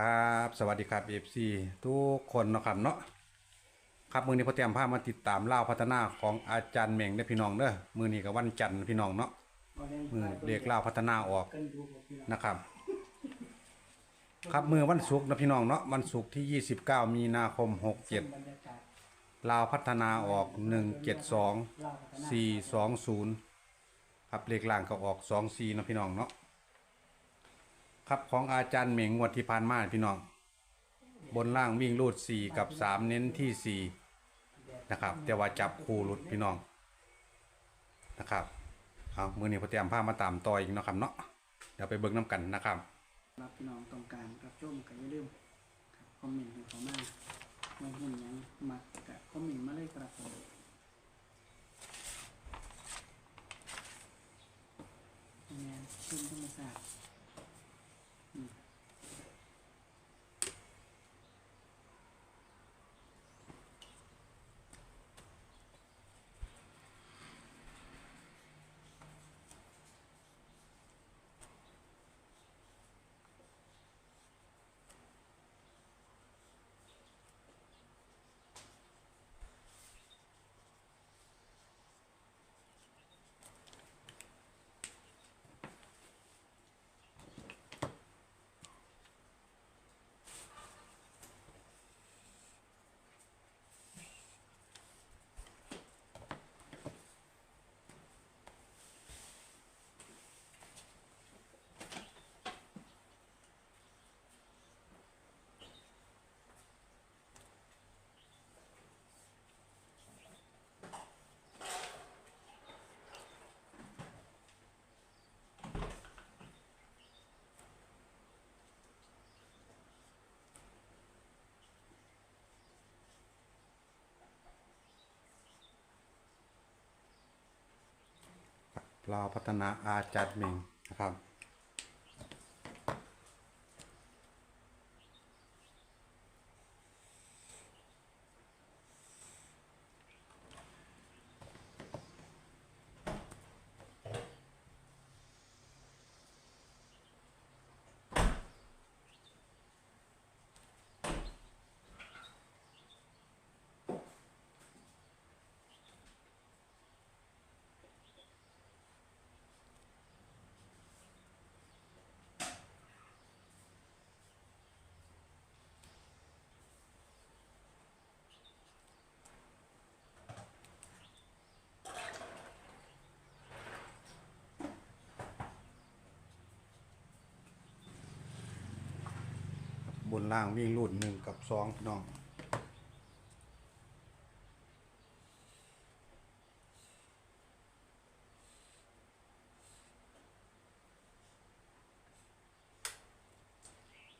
ครับสวัสดีครับ FC ทุกคนนะครับเนาะครับมือนี้พอเตรียมภามาติดตามเล่าวพัฒนาของอาจารย์เหม่งได้พี่น้องเด้อมือนี้กับวันจันทร์พี่น้องเนาะมือเรียกเล่าวพัฒนาออกนะครับ ครับมือวันศุกร์นะพี่น้องเนาะวันศุกร์ที่ 29 มีนาคมบรรยากาศ67ลาวพัฒนาออก 172เล่าพัฒนา420 ครับเลขล่างก็ออก 24นะพี่น้องเนาะ ครับของอาจารย์เหม่งงวดที่ผ่านมาพี่น้อง บนล่างวิ่งรูด4กับ3เน้นที่4นะครับ แต่ว่าจับคู่รุดพี่น้องนะครับเอามือนี้พอเตรียมผ้ามาตามต่ออีกเนาะครับเนาะเดี๋ยวไปเบิ่งน้ำกันนะครับรับพี่น้องต้องการรับชมก็อย่าลืมคอมเมนต์ให้เขามาไม่หุ่นยังมักกับคอมเมนต์มาเลยครับผม เราวพัฒนาอาจัดเมงนะครับ นล่างวิ่งรูดหนึ่งกับสองพี่น้อง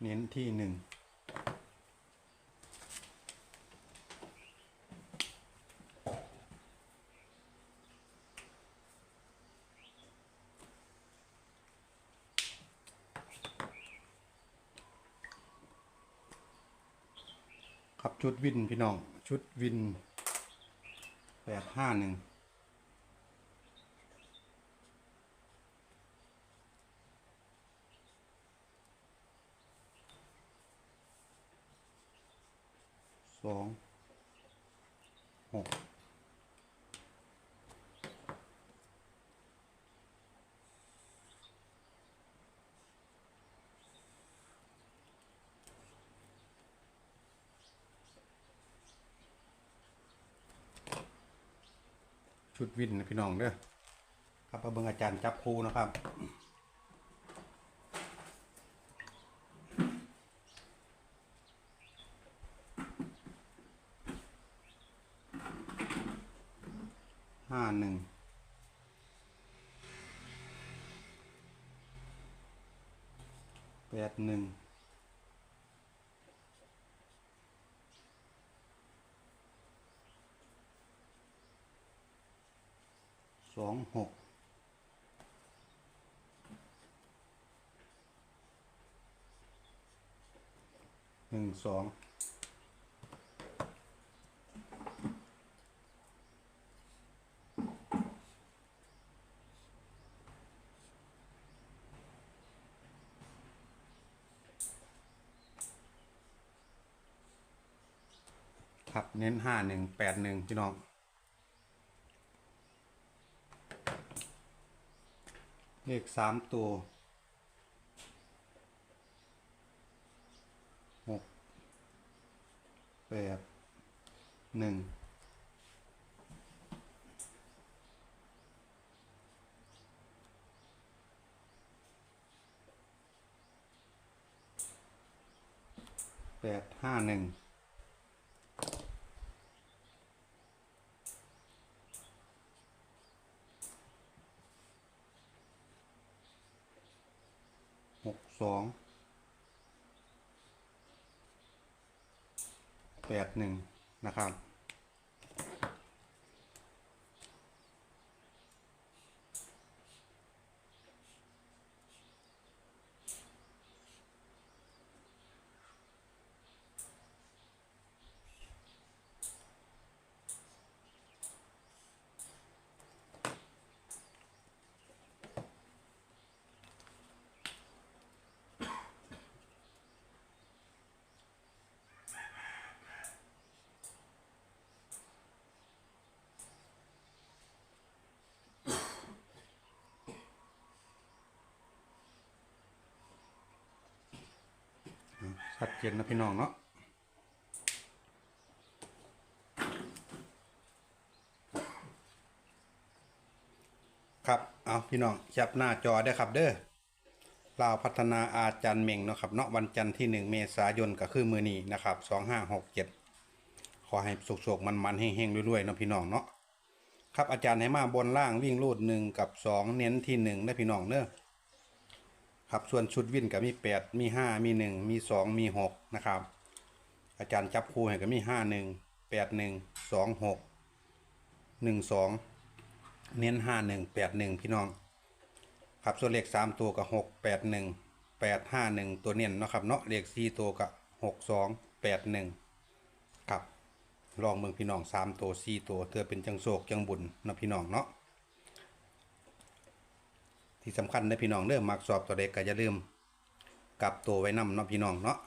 เน้นที่หนึ่ง ครับชุดวินพี่น้อง ชุดวินแปดห้าหนึ่งสองหก ชุดวินนะพี่น้องเด้อครับมาเบิ่งอาจารย์จับครูนะครับห้าหนึ่งแปดหนึ่ง สองหกหนึ่งสองครับเน้นห้าหนึ่งแปดหนึ่งพี่น้อง เลขสามตัวหกแปดหนึ่งแปดห้าหนึ่ง สองแปดหนึ่งนะครับ ชัดเจนนะพี่น้องเนาะครับ เอาพี่น้องแคปหน้าจอได้ครับเด้อลาวพัฒนาอาจารย์เม่งเนาะครับเนาะวันจันทร์ที่ 1 เมษายนก็คือมือนี้นะครับ2567 ขอให้สุกๆมันๆเฮงๆรวยๆเนาะพี่น้องเนาะครับอาจารย์ให้มาบนล่างวิ่งรูดหนึ่งกับ 2 เน้นที่1นะพี่น้องเด้อ ครับส่วนชุดวิ่นก็มี 8 มี 5 มี 1 มี 2 มี 6 นะครับ อาจารย์จับคู่ให้ก็มี 5 1 8 1 2 6 1 2 เน้น 5 1 8 1 พี่น้อง ครับส่วนเลข 3 ตัวก็6 8 1 8 5 1 ตัวเน้นเนาะครับเนาะเลข 4 ตัวก็6 2 8 1 ครับลองเมืองพี่น้อง 3 ตัว 4 ตัวเธอเป็นจังโศกจังบุญนะพี่น้องเนาะ ที่สำคัญนะพี่น้องเริ่มมักสอบตัวเด็กก็อย่าลืมกลับตัวไว้นำเนาะพี่น้องเนาะ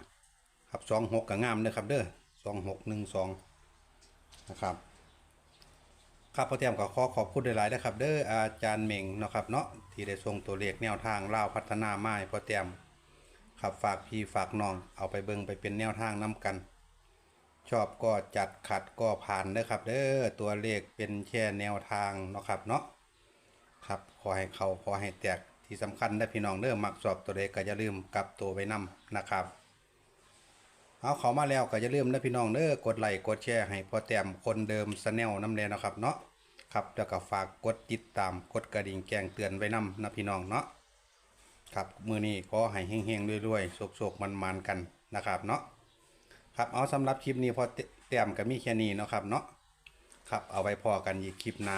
ครับสองหกก็งามเด้อครับเด้อสองหกหนึ่งสองนะครับครับพ่อเตรียมก็ขอขอบคุณหลายๆนะครับ เด้ออาจารย์เม่งเนาะครับเนาะที่ได้ส่งตัวเลขแนวทางเล่าพัฒนาไม้พ่อเตรียมครับฝากพี่ฝากน้องเอาไปเบิ่งไปเป็นแนวทางน้กัน ชอบก็จัดขัดก็ผ่านเด้อครับ เด้อตัวเลขเป็นแค่แนวทางเนาะครับเนาะ ครับขอให้เขาขอให้แตกที่สำคัญได้พี่น้องเริ่มมักสอบตัวเลขก็อย่าลืมกลับตัวไว้นำนะครับเอาเขามาแล้วก็อย่าลืมนะพี่น้องเด้อกดไลค์กดแชร์ให้พอแต้มคนเดิมสแนลน้ำแน่นะครับเนาะครับแล้วก็ฝากกดติดตามกดกระดิ่งแจ้งเตือนไว้นำนะพี่น้องเนาะครับมือนี้ขอให้เฮงๆรวยๆโศกๆมันๆกันนะครับเนาะครับเอาสำหรับคลิปนี้พอแต้มก็มีแค่นี้นะครับเนาะครับเอาไว้พอกันอีกคลิปหน้า